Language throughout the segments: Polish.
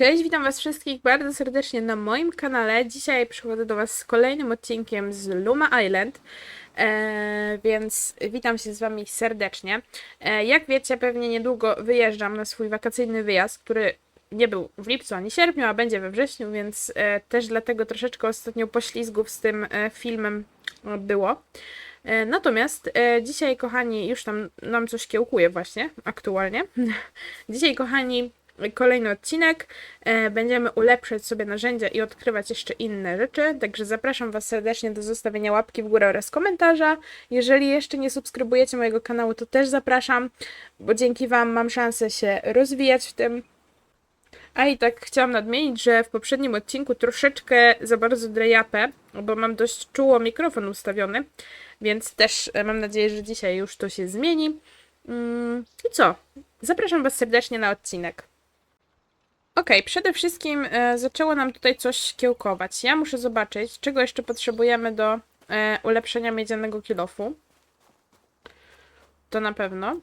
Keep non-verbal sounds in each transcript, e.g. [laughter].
Cześć, witam Was wszystkich bardzo serdecznie na moim kanale. Dzisiaj przychodzę do Was z kolejnym odcinkiem z Luma Island, e, więc witam się z Wami serdecznie. E, jak wiecie, pewnie niedługo wyjeżdżam na swój wakacyjny wyjazd, który nie był w lipcu ani sierpniu, a będzie we wrześniu, więc e, też dlatego troszeczkę ostatnio poślizgów z tym e, filmem było. E, Natomiast e, dzisiaj, kochani, już tam nam coś kiełkuje właśnie aktualnie. [laughs] Dzisiaj, kochani, kolejny odcinek. E, Będziemy ulepszać sobie narzędzia i odkrywać jeszcze inne rzeczy. Także zapraszam Was serdecznie do zostawienia łapki w górę oraz komentarza. Jeżeli jeszcze nie subskrybujecie mojego kanału, to też zapraszam, bo dzięki Wam mam szansę się rozwijać w tym. A i tak chciałam nadmienić, że w poprzednim odcinku troszeczkę za bardzo drejapę, bo mam dość czuło mikrofon ustawiony, więc też e, mam nadzieję, że dzisiaj już to się zmieni. Mm, I co? Zapraszam Was serdecznie na odcinek. Okej, przede wszystkim e, zaczęło nam tutaj coś kiełkować. Ja muszę zobaczyć, czego jeszcze potrzebujemy do e, ulepszenia miedzianego kilofu. To na pewno.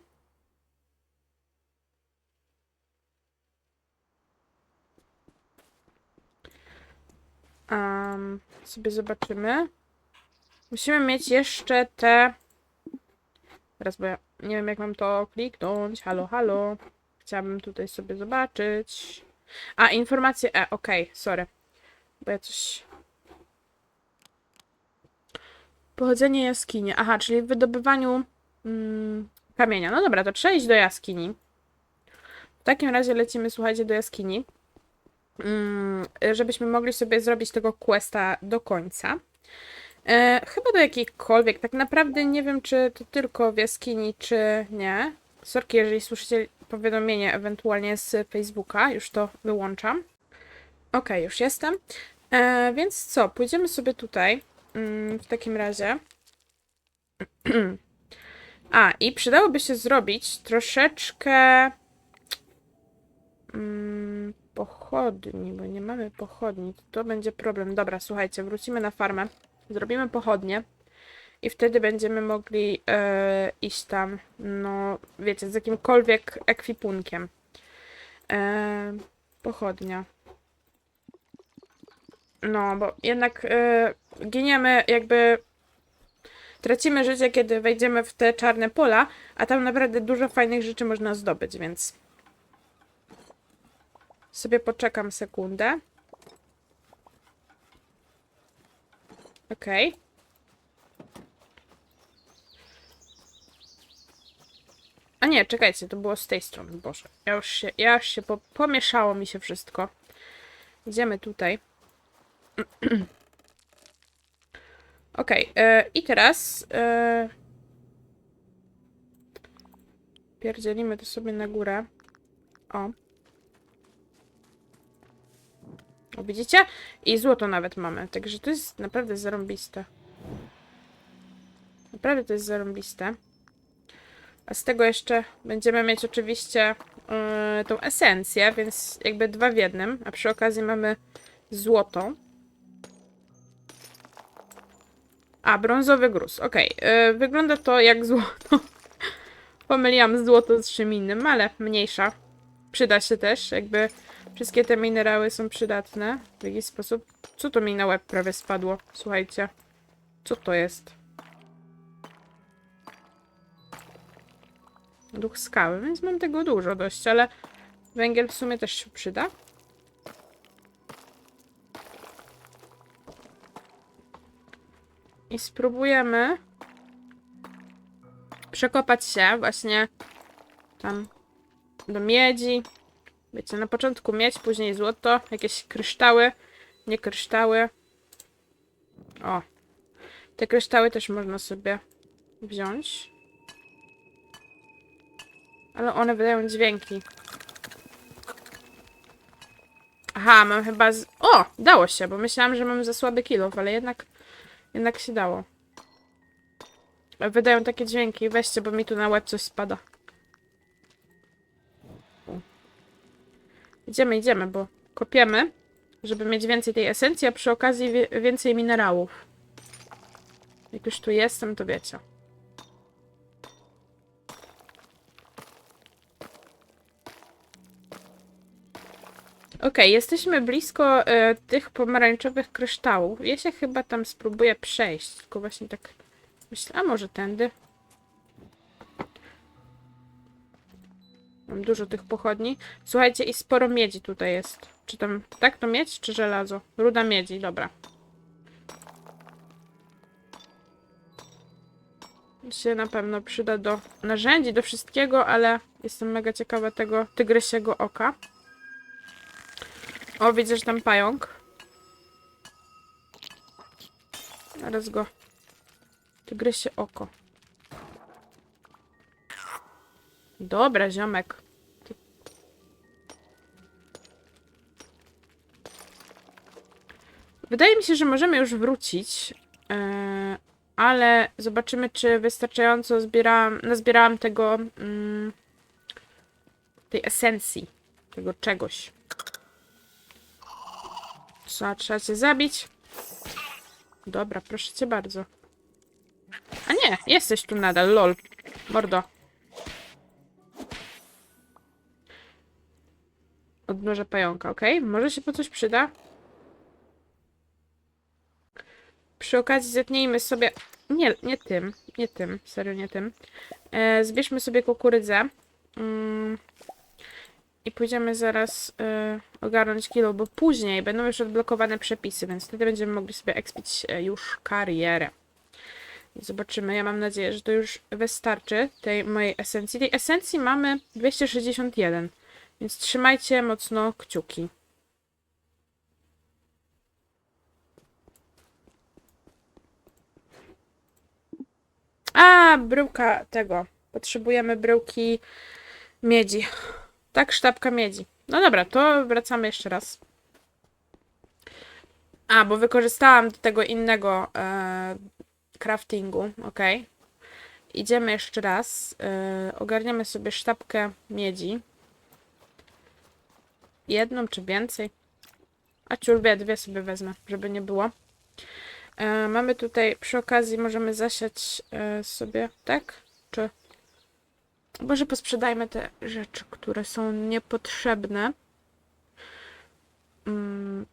Sobie zobaczymy. Musimy mieć jeszcze te. Teraz, bo ja nie wiem, jak mam to kliknąć. Halo, halo. Chciałabym tutaj sobie zobaczyć. A, informacje. E, okej, sorry. Bo ja coś. Pochodzenie jaskini. Aha, czyli w wydobywaniu mm, kamienia. No dobra, to trzeba iść do jaskini. W takim razie lecimy, słuchajcie, do jaskini. Mm, żebyśmy mogli sobie zrobić tego questa do końca. E, chyba do jakiejkolwiek. Tak naprawdę nie wiem, czy to tylko w jaskini, czy nie. Sorki, jeżeli słyszycie powiadomienie ewentualnie z Facebooka, już to wyłączam. Ok, już jestem. E, więc co, pójdziemy sobie tutaj. Mm, w takim razie. [clears throat] A, i przydałoby się zrobić troszeczkę mm, pochodni, bo nie mamy pochodni. To będzie problem. Dobra, słuchajcie, wrócimy na farmę. Zrobimy pochodnie. I wtedy będziemy mogli e, iść tam, no wiecie, z jakimkolwiek ekwipunkiem. E, pochodnia. No, bo jednak e, giniemy, jakby tracimy życie, kiedy wejdziemy w te czarne pola, a tam naprawdę dużo fajnych rzeczy można zdobyć, więc sobie poczekam sekundę. Okej. A nie, czekajcie, to było z tej strony, Boże. Ja już się, ja już się po, pomieszało mi się wszystko. Idziemy tutaj. [clears throat] Okej, e, i teraz e, pierdzielimy to sobie na górę. O. O, widzicie? I złoto nawet mamy, także to jest naprawdę zarąbiste. Naprawdę to jest zarąbiste. A z tego jeszcze będziemy mieć oczywiście yy, tą esencję, więc jakby dwa w jednym. A przy okazji mamy złoto. A, brązowy gruz. Okej, yy, wygląda to jak złoto. [laughs] Pomyliłam złoto z czym innym, ale mniejsza. Przyda się też, jakby wszystkie te minerały są przydatne w jakiś sposób. Co to mi na łeb prawie spadło? Słuchajcie. Co to jest? Duch skały, więc mam tego dużo dość, ale węgiel w sumie też się przyda. I spróbujemy przekopać się właśnie tam do miedzi. Wiecie, na początku miedź, później złoto, jakieś kryształy, nie kryształy. O, te kryształy też można sobie wziąć. Ale one wydają dźwięki. Aha, mam chyba z... O! Dało się, bo myślałam, że mam za słaby kilof, ale jednak... Jednak się dało. Wydają takie dźwięki. Weźcie, bo mi tu na łeb coś spada. Idziemy, idziemy, bo kopiemy, żeby mieć więcej tej esencji, a przy okazji więcej minerałów. Jak już tu jestem, to wiecie. Okej, jesteśmy blisko e, tych pomarańczowych kryształów. Ja się chyba tam spróbuję przejść, tylko właśnie tak myślę, a może tędy? Mam dużo tych pochodni. Słuchajcie, i sporo miedzi tutaj jest. Czy tam, tak to miedź, czy żelazo? Ruda miedzi, dobra. Się na pewno przyda do narzędzi, do wszystkiego, ale jestem mega ciekawa tego tygrysiego oka. O, widzę, że tam pająk. Zaraz go. Tygrysie oko. Dobra, ziomek. Wydaje mi się, że możemy już wrócić. e, ale zobaczymy, czy wystarczająco zbierałam, nazbierałam tego. Mm, tej esencji. Tego czegoś. Co, trzeba cię zabić? Dobra, proszę cię bardzo. A nie, jesteś tu nadal, lol. Mordo. Odmrożę pająka, ok? Może się po coś przyda? Przy okazji zetnijmy sobie... Nie, nie tym, nie tym, serio nie tym. E, zbierzmy sobie kukurydzę. Mm. I pójdziemy zaraz e, ogarnąć kilo, bo później będą już odblokowane przepisy, więc wtedy będziemy mogli sobie ekspić e, już karierę. Zobaczymy. Ja mam nadzieję, że to już wystarczy tej mojej esencji. Tej esencji mamy 261, więc trzymajcie mocno kciuki. A, bryłka tego. Potrzebujemy bryłki miedzi. Tak, sztabka miedzi. No dobra, to wracamy jeszcze raz. A, bo wykorzystałam do tego innego e, craftingu, ok. Idziemy jeszcze raz. E, ogarniamy sobie sztabkę miedzi. Jedną czy więcej? A ciulbie, dwie sobie wezmę, żeby nie było. E, mamy tutaj, przy okazji możemy zasiać e, sobie, tak? Czy... Może posprzedajmy te rzeczy, które są niepotrzebne. Mm,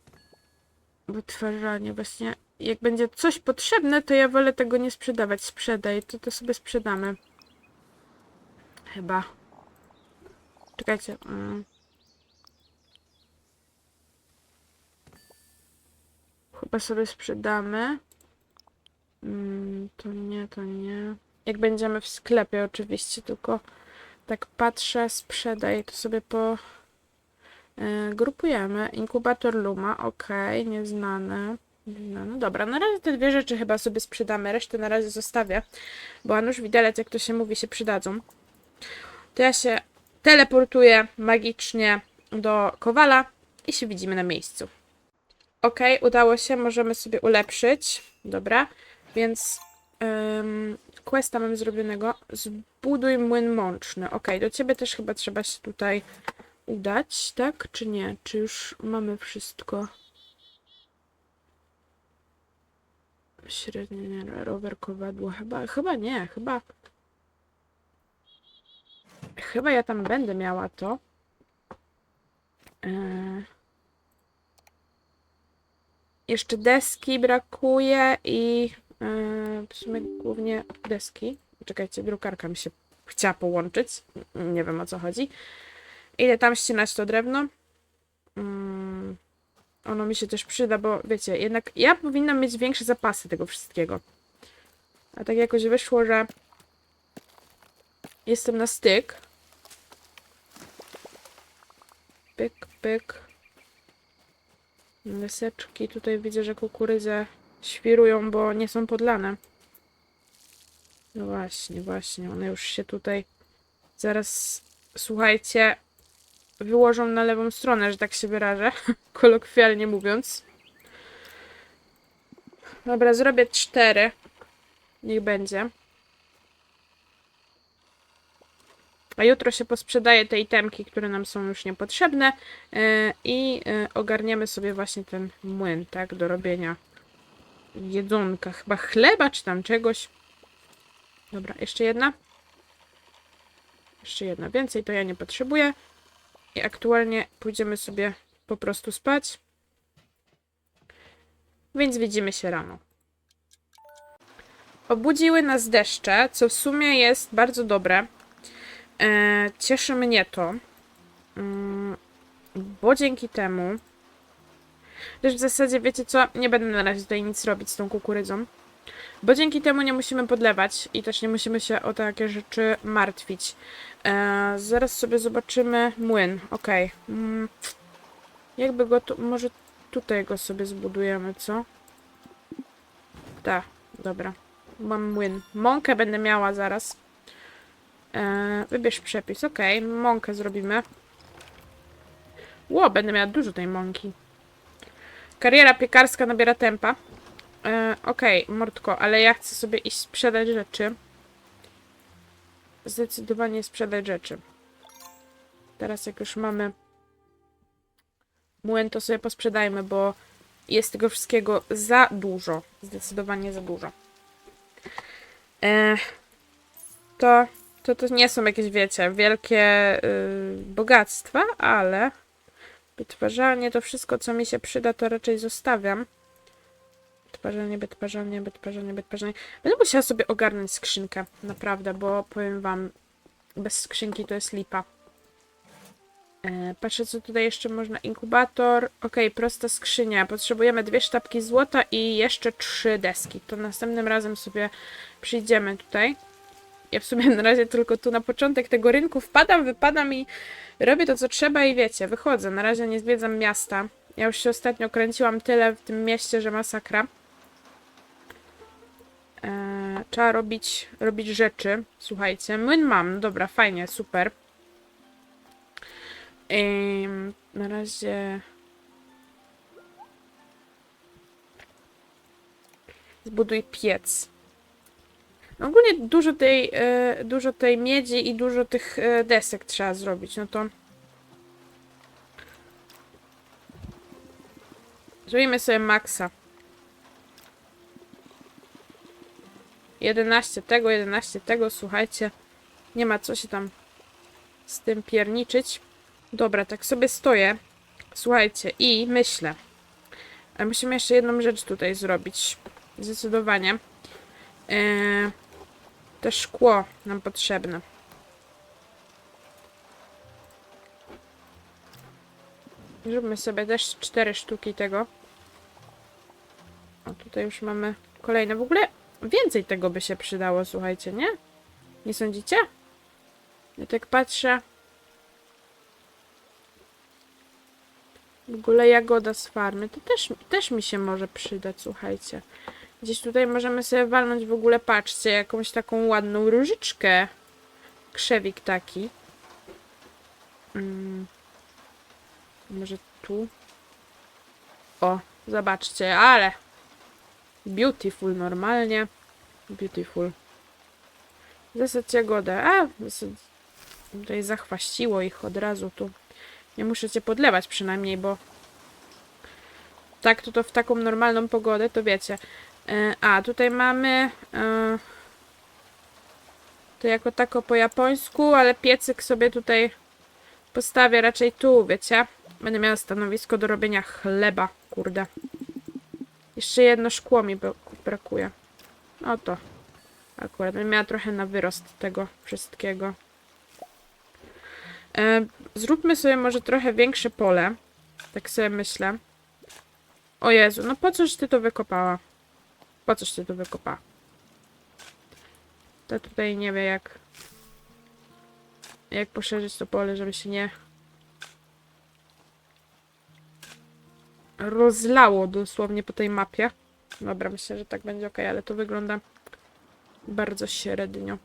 wytwarzanie, właśnie. Jak będzie coś potrzebne, to ja wolę tego nie sprzedawać. Sprzedaj, to to sobie sprzedamy. Chyba. Czekajcie. Mm. Chyba sobie sprzedamy. Mm, to nie, to nie. Jak będziemy w sklepie oczywiście, tylko tak patrzę, sprzedaj, to sobie po e, grupujemy. Inkubator Luma, ok, nieznane. Nieznane. Dobra, na razie te dwie rzeczy chyba sobie sprzedamy, resztę na razie zostawię, bo Anusz Widelec, jak to się mówi, się przydadzą. To ja się teleportuję magicznie do Kowala i się widzimy na miejscu. Ok, udało się, możemy sobie ulepszyć. Dobra, więc um, questa mam zrobionego. Zbuduj młyn mączny. Ok, do ciebie też chyba trzeba się tutaj udać, tak? Czy nie? Czy już mamy wszystko? Średnie, nie, rower, kowadło. Chyba, chyba nie, chyba... Chyba ja tam będę miała to. Eee... Jeszcze deski brakuje i yy, w sumie głównie deski. Czekajcie, drukarka mi się chciała połączyć. Nie wiem o co chodzi. Idę tam ścinać to drewno. Mm, ono mi się też przyda, bo wiecie, jednak ja powinnam mieć większe zapasy tego wszystkiego. A tak jakoś wyszło, że jestem na styk. Pyk, pyk. Lyseczki. Tutaj widzę, że kukurydze świrują, bo nie są podlane. No właśnie, właśnie. One już się tutaj zaraz, słuchajcie, wyłożą na lewą stronę, że tak się wyrażę. [laughs] Kolokwialnie mówiąc. Dobra, zrobię cztery. Niech będzie. A jutro się posprzedaje te itemki, które nam są już niepotrzebne yy, i yy, ogarniemy sobie właśnie ten młyn, tak, do robienia jedzonka, chyba chleba czy tam czegoś. Dobra, jeszcze jedna. Jeszcze jedna. Więcej to ja nie potrzebuję. I aktualnie pójdziemy sobie po prostu spać. Więc widzimy się rano. Obudziły nas deszcze, co w sumie jest bardzo dobre. E, cieszy mnie to, mm, bo dzięki temu, też w zasadzie wiecie co, nie będę na razie tutaj nic robić z tą kukurydzą, bo dzięki temu nie musimy podlewać i też nie musimy się o takie rzeczy martwić. E, zaraz sobie zobaczymy młyn, ok. Mm, jakby go tu, może tutaj go sobie zbudujemy, co? Tak, dobra. Mam młyn. Mąkę będę miała zaraz. E, wybierz przepis. Ok, mąkę zrobimy. Ło, będę miała dużo tej mąki. Kariera piekarska nabiera tempa. E, ok, Mordko, ale ja chcę sobie iść sprzedać rzeczy. Zdecydowanie sprzedać rzeczy. Teraz jak już mamy młyn, to sobie posprzedajmy, bo jest tego wszystkiego za dużo. Zdecydowanie za dużo. E, to, to, to nie są jakieś, wiecie, wielkie y, bogactwa, ale wytwarzanie, to wszystko, co mi się przyda, to raczej zostawiam. Wytwarzanie, wytwarzanie, wytwarzanie, wytwarzanie. Będę musiała sobie ogarnąć skrzynkę, naprawdę, bo powiem wam, bez skrzynki to jest lipa. E, patrzę, co tutaj jeszcze można. Inkubator. Ok, prosta skrzynia. Potrzebujemy dwie sztabki złota i jeszcze trzy deski. To następnym razem sobie przyjdziemy tutaj. Ja w sumie na razie tylko tu na początek tego rynku wpadam, wypadam i robię to, co trzeba i wiecie, wychodzę. Na razie nie zwiedzam miasta. Ja już się ostatnio kręciłam tyle w tym mieście, że masakra. Eee, trzeba robić, robić rzeczy. Słuchajcie, młyn mam. Dobra, fajnie, super. Ym, na razie. Zbuduj piec. No ogólnie dużo tej, e, dużo tej miedzi i dużo tych e, desek trzeba zrobić. No to. Zrobimy sobie maksa. 11 tego, 11 tego, słuchajcie. Nie ma co się tam z tym pierniczyć. Dobra, tak sobie stoję. Słuchajcie, i myślę. Ale musimy jeszcze jedną rzecz tutaj zrobić. Zdecydowanie. Eee, to szkło nam potrzebne. Zróbmy sobie też cztery sztuki tego. O, tutaj już mamy kolejne. W ogóle więcej tego by się przydało, słuchajcie, nie? Nie sądzicie? Ja tak patrzę. W ogóle jagoda z farmy. To też, też mi się może przydać, słuchajcie. Gdzieś tutaj możemy sobie walnąć w ogóle, patrzcie, jakąś taką ładną różyczkę. Krzewik taki. Mm. Może tu. O, zobaczcie, ale beautiful normalnie. Beautiful. Zasad jagodę. A, tutaj zachwaściło ich od razu tu. Nie muszę cię podlewać przynajmniej, bo tak to, to w taką normalną pogodę, to wiecie. E, A, tutaj mamy e, to jako tako po japońsku, ale piecyk sobie tutaj postawię raczej tu, wiecie. Będę miała stanowisko do robienia chleba, kurde. Jeszcze jedno szkło mi bra- brakuje. Oto. Akurat bym miała trochę na wyrost tego wszystkiego. E, zróbmy sobie może trochę większe pole. Tak sobie myślę. O Jezu, no po coś ty to wykopała? Po coś ty to wykopała? To tutaj nie wie jak... Jak poszerzyć to pole, żeby się nie... Rozlało dosłownie po tej mapie. Dobra, myślę, że tak będzie ok, ale to wygląda bardzo średnio.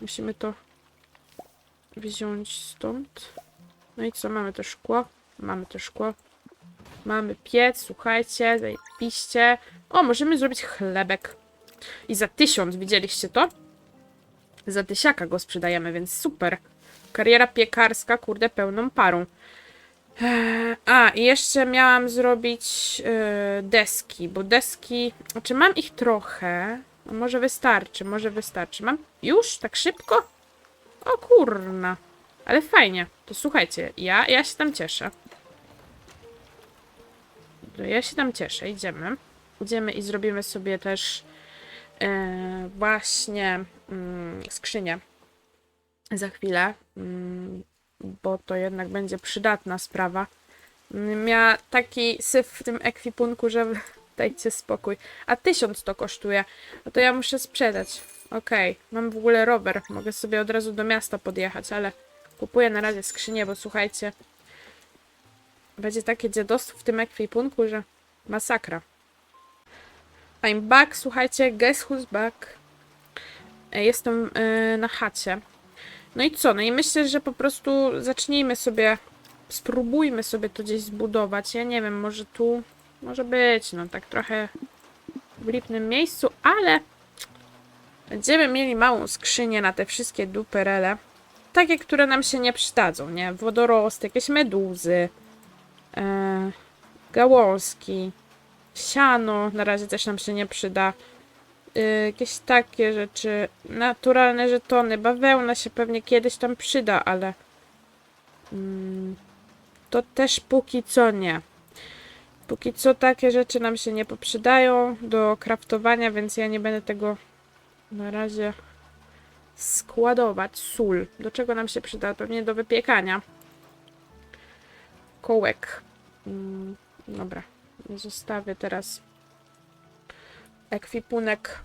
Musimy to wziąć stąd. No i co, mamy to szkło? Mamy to szkło. Mamy piec, słuchajcie, zajebiście. O, możemy zrobić chlebek. I za tysiąc, widzieliście to? Za tysiaka go sprzedajemy, więc super. Kariera piekarska, kurde, pełną parą. Eee, A, i jeszcze miałam zrobić e, deski, bo deski... Znaczy, mam ich trochę. Może wystarczy, może wystarczy. Mam już? Tak szybko? O kurna. Ale fajnie. To słuchajcie, ja, ja się tam cieszę. Ja się tam cieszę, idziemy. Idziemy i zrobimy sobie też e, właśnie mm, skrzynię za chwilę, mm, bo to jednak będzie przydatna sprawa. Miała taki syf w tym ekwipunku, że [laughs] dajcie spokój. A tysiąc to kosztuje. No to ja muszę sprzedać. Okej, mam w ogóle rower. Mogę sobie od razu do miasta podjechać, ale kupuję na razie skrzynię, bo słuchajcie, będzie takie dziadostwo w tym ekwipunku, że masakra. I'm back, słuchajcie, guess who's back. E, Jestem e, na chacie. No i co? No i myślę, że po prostu zacznijmy sobie, spróbujmy sobie to gdzieś zbudować. Ja nie wiem, może tu, może być, no tak trochę w lipnym miejscu, ale będziemy mieli małą skrzynię na te wszystkie duperele. Takie, które nam się nie przydadzą, nie? Wodorosty, jakieś meduzy, e, gałązki, siano na razie też nam się nie przyda. Y, jakieś takie rzeczy, naturalne żetony, bawełna się pewnie kiedyś tam przyda, ale mm, to też póki co nie. Póki co takie rzeczy nam się nie poprzydają do kraftowania, więc ja nie będę tego na razie składować. Sól. Do czego nam się przyda? Pewnie do wypiekania. Kołek. Mm, dobra. Zostawię teraz ekwipunek.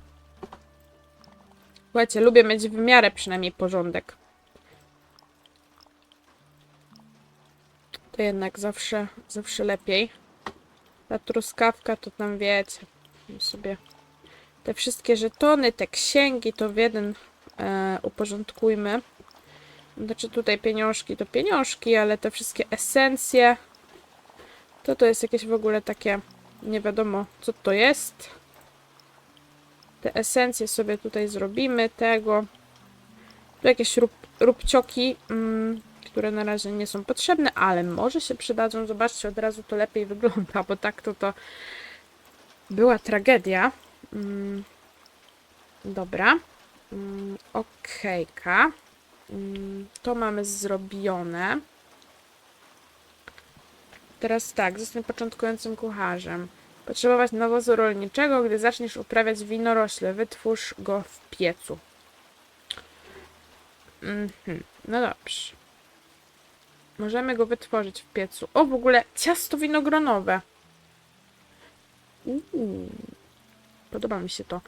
Słuchajcie, lubię mieć w miarę przynajmniej porządek. To jednak zawsze, zawsze lepiej. Ta truskawka to tam wiecie. sobie te wszystkie żetony, te księgi to w jeden e, uporządkujmy. Znaczy tutaj pieniążki to pieniążki, ale te wszystkie esencje to to jest jakieś w ogóle takie nie wiadomo co to jest. Te esencje sobie tutaj zrobimy tego. Tu jakieś rób, róbcioki, mm, które na razie nie są potrzebne, ale może się przydadzą. Zobaczcie, od razu to lepiej [laughs] wygląda, bo tak to to była tragedia. Mm, dobra. Mm, Okejka. Mm, to mamy zrobione. Teraz tak, zostań początkującym kucharzem. Potrzebować nawozu rolniczego, gdy zaczniesz uprawiać winorośle. Wytwórz go w piecu. Mhm, no dobrze. Możemy go wytworzyć w piecu. O, w ogóle ciasto winogronowe. Uuu. Podoba mi się to.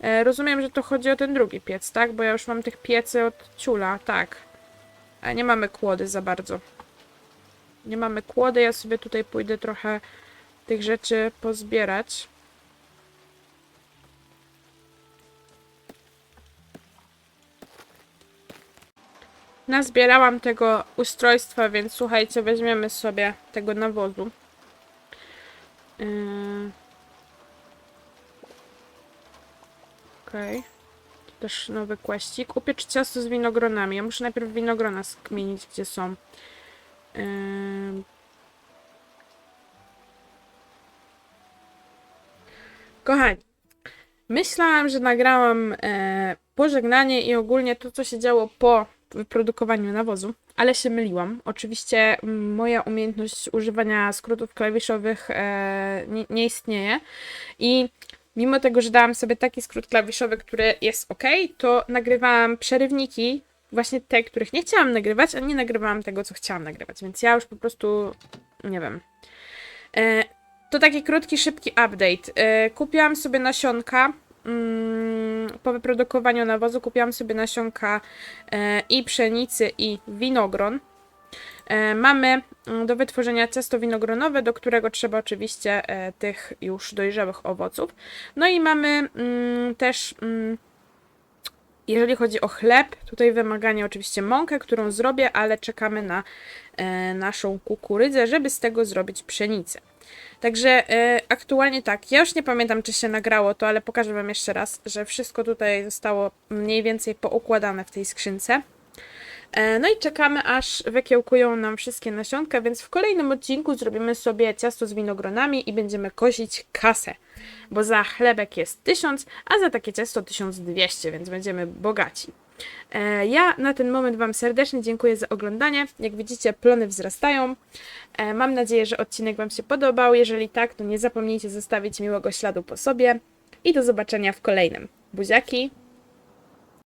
E, rozumiem, że to chodzi o ten drugi piec, tak? Bo ja już mam tych piecy od ciula, tak. A nie mamy kłody za bardzo. Nie mamy kłody, ja sobie tutaj pójdę trochę tych rzeczy pozbierać. Nazbierałam tego ustrojstwa, więc słuchajcie, weźmiemy sobie tego nawozu. Yy... Okej. Tu też nowy kłaścik. Upiecz ciasto z winogronami. Ja muszę najpierw winogrona skmienić, gdzie są. Kochani, myślałam, że nagrałam e, pożegnanie i ogólnie to, co się działo po wyprodukowaniu nawozu, ale się myliłam. Oczywiście moja umiejętność używania skrótów klawiszowych e, nie, nie istnieje i mimo tego, że dałam sobie taki skrót klawiszowy, który jest ok, to nagrywałam przerywniki, właśnie te, których nie chciałam nagrywać, a nie nagrywałam tego, co chciałam nagrywać, więc ja już po prostu nie wiem. E, to taki krótki, szybki update. E, kupiłam sobie nasionka. mm, Po wyprodukowaniu nawozu kupiłam sobie nasionka e, i pszenicy, i winogron. E, Mamy mm, do wytworzenia ciasto winogronowe, do którego trzeba oczywiście e, tych już dojrzałych owoców. No i mamy mm, też, mm, jeżeli chodzi o chleb, tutaj wymaganie oczywiście mąkę, którą zrobię, ale czekamy na e, naszą kukurydzę, żeby z tego zrobić pszenicę. Także e, aktualnie tak, ja już nie pamiętam, czy się nagrało to, ale pokażę Wam jeszcze raz, że wszystko tutaj zostało mniej więcej poukładane w tej skrzynce. E, no i czekamy, aż wykiełkują nam wszystkie nasionka, więc w kolejnym odcinku zrobimy sobie ciasto z winogronami i będziemy kosić kasę, bo za chlebek jest 1000, a za takie ciasto 1200, więc będziemy bogaci. E, ja na ten moment Wam serdecznie dziękuję za oglądanie. Jak widzicie, plony wzrastają. E, mam nadzieję, że odcinek Wam się podobał. Jeżeli tak, to nie zapomnijcie zostawić miłego śladu po sobie. I do zobaczenia w kolejnym. Buziaki!